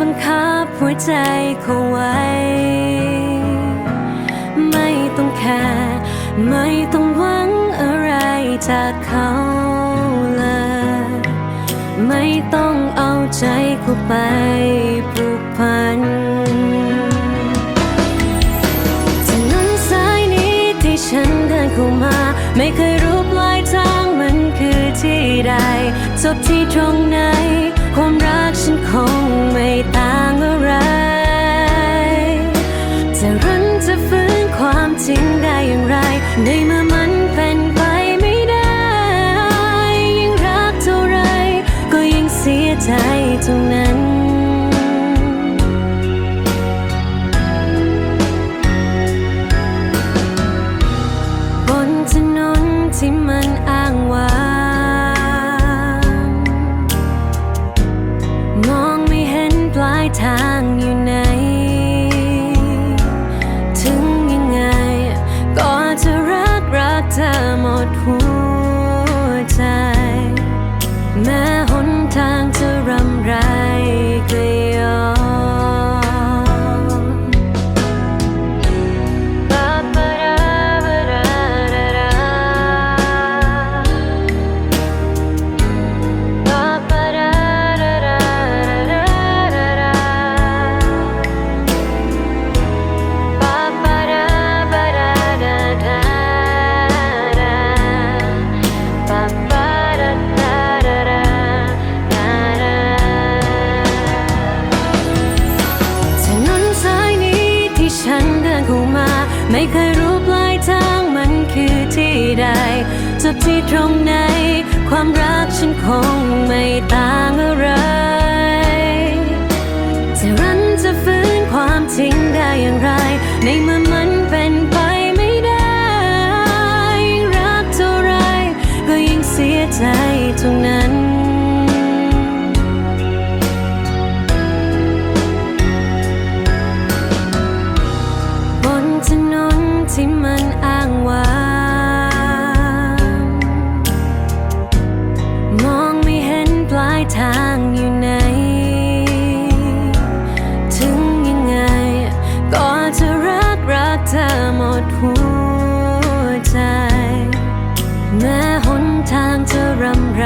บังคับหัวใจเขาไว้ ไม่ต้องแคร์ไม่ต้องหวังอะไรจากเขาเลย ไม่ต้องเอาใจเขาไปผูกพันถนนสายนี้ที่ฉันเดินเข้ามา ไม่เคยรู้ปลายทางมันคือที่ใดจบที่ตรงไหน เที่ตรงไหน ความรักฉันคงไม่ต่างอะไร จะรันจะฟื้นความจริงได้อย่างไร ในเมื่อมันเป็นไปไม่ได้ รักเท่าไรก็ยิ่งเสียใจตรงนั้นบนถนนที่มันายทางอยู่ไหน ถึงยังไง ก็จะรักรักเธอหมดหัวใจ แม้หนทางจะรำไร